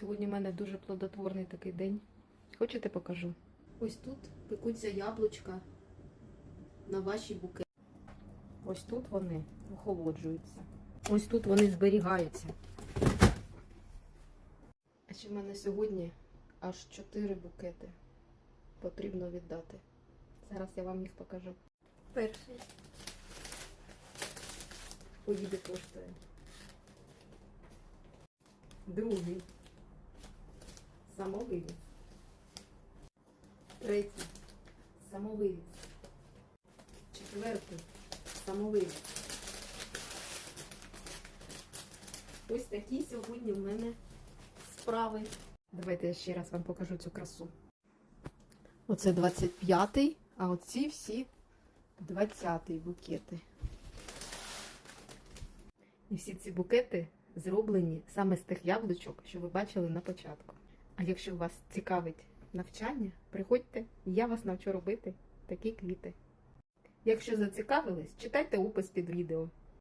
Сьогодні в мене дуже плодотворний такий день. Хочете покажу? Ось тут пекуться яблучка на ваші буки. Ось тут вони охолоджуються. Ось тут вони зберігаються. А ще в мене сьогодні аж 4 букети потрібно віддати. Зараз я вам їх покажу. Перший. Поїде коштує. Другий. Самовивіз. Третій. Самовивіз. Четвертий. Самовивіз. Ось такі сьогодні в мене справи. Давайте я ще раз вам покажу цю красу. Оце 25-й, а оці всі 20-й букети. І всі ці букети зроблені саме з тих яблучок, що ви бачили на початку. А якщо вас цікавить навчання, приходьте, я вас навчу робити такі квіти. Якщо зацікавились, читайте опис під відео.